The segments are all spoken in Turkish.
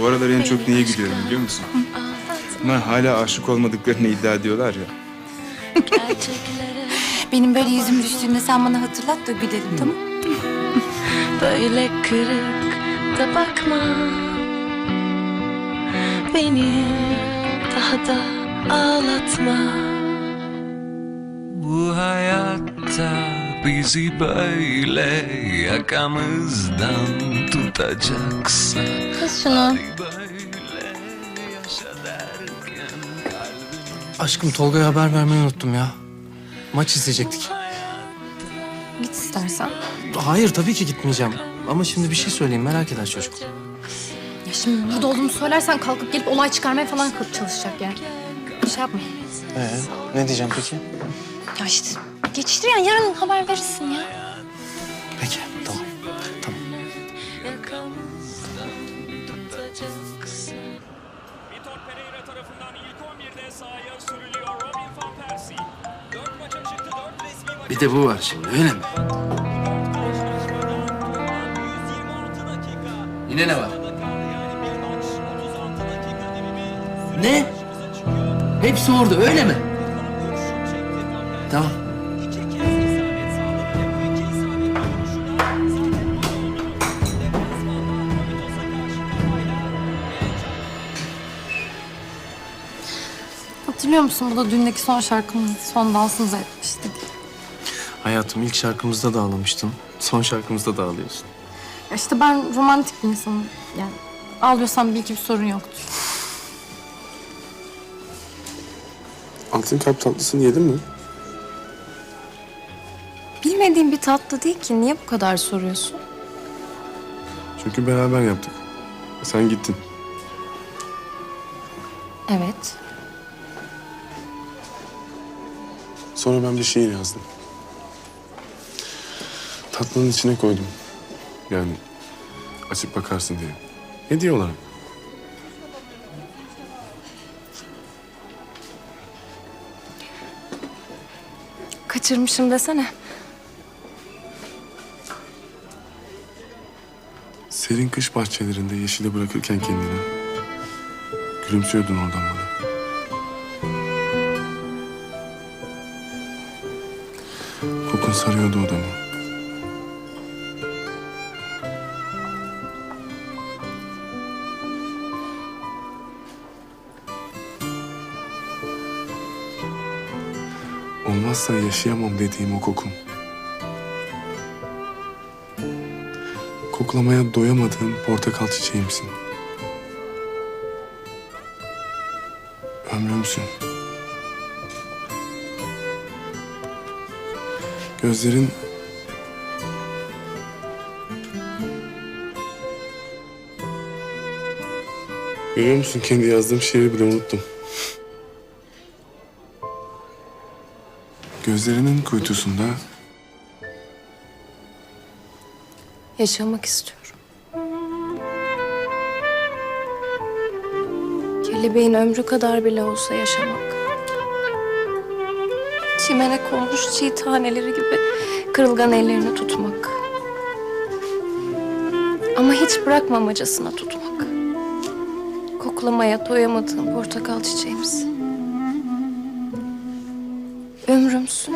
Bu aralar en çok neye gülüyorum biliyor musun? Bunlar hala aşık olmadıklarını iddia ediyorlar ya. Benim böyle yüzüm düştüğünde sen bana hatırlat da gülelim tamam mı? Böyle kırık da bakma Beni daha da ağlatma Bu hayatta bizi böyle yakamızdan tutacaksa Kız şunu. Aşkım Tolga'ya haber vermeyi unuttum ya. Maç izleyecektik. Git istersen. Hayır tabii ki gitmeyeceğim. Ama şimdi bir şey söyleyeyim merak eder çocuk. Ya şimdi burada olduğumu söylersen kalkıp gelip olay çıkarmaya falan çalışacak yani. Bir şey yapma. Ee, ne diyeceğim peki? Ya işte geçiştir yani yarın haber verirsin ya. Peki tamam. Tamam. Vitor Pereira tarafından ilk 11'de sahaya sürülüyor Robin van Persie. 4 maça çıktı, 4 resmi maç. Bir de bu var şimdi öyle mi? 126 dakika. Yine ne var? Yani bir maç 36 dakika dilimi. Ne? Hepsi orada öyle mi? Tamam. Hatırlıyor musun bu da dündeki son şarkımız, son dansımızı etmiştik. Hayatım ilk şarkımızda da ağlamıştın. Son şarkımızda da ağlıyorsun. Ya işte ben romantik bir insanım. Yani ağlıyorsam bir iki bir sorun yoktur. Altın kalp tatlısını yedin mi? Bilmediğim bir tatlı değil ki. Niye bu kadar soruyorsun? Çünkü beraber yaptık. Sen gittin. Evet. Sonra ben bir şiir yazdım. Tatlının içine koydum. Yani açıp bakarsın diye. Hediye olarak. Kaçırmışım desene. Serin kış bahçelerinde yeşile bırakırken kendini. Gülümsüyordun oradan bana. Sarıyordu odamı. Olmazsa yaşayamam dediğim o kokun. Koklamaya doyamadığım portakal çiçeğimsin. Ömrümsün. Gözlerin... Görüyor musun kendi yazdığım şiiri bile unuttum. Gözlerinin kuytusunda Yaşamak istiyorum. Kelebeğin ömrü kadar bile olsa yaşamak. Çimene konmuş çiğ taneleri gibi kırılgan ellerini tutmak. Ama hiç bırakmamacasına tutmak. Koklamaya doyamadığım portakal çiçeğimiz. Ömrümsün.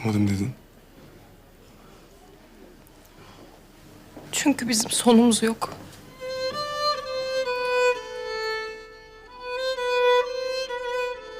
Okumadım dedin? Çünkü bizim sonumuz yok.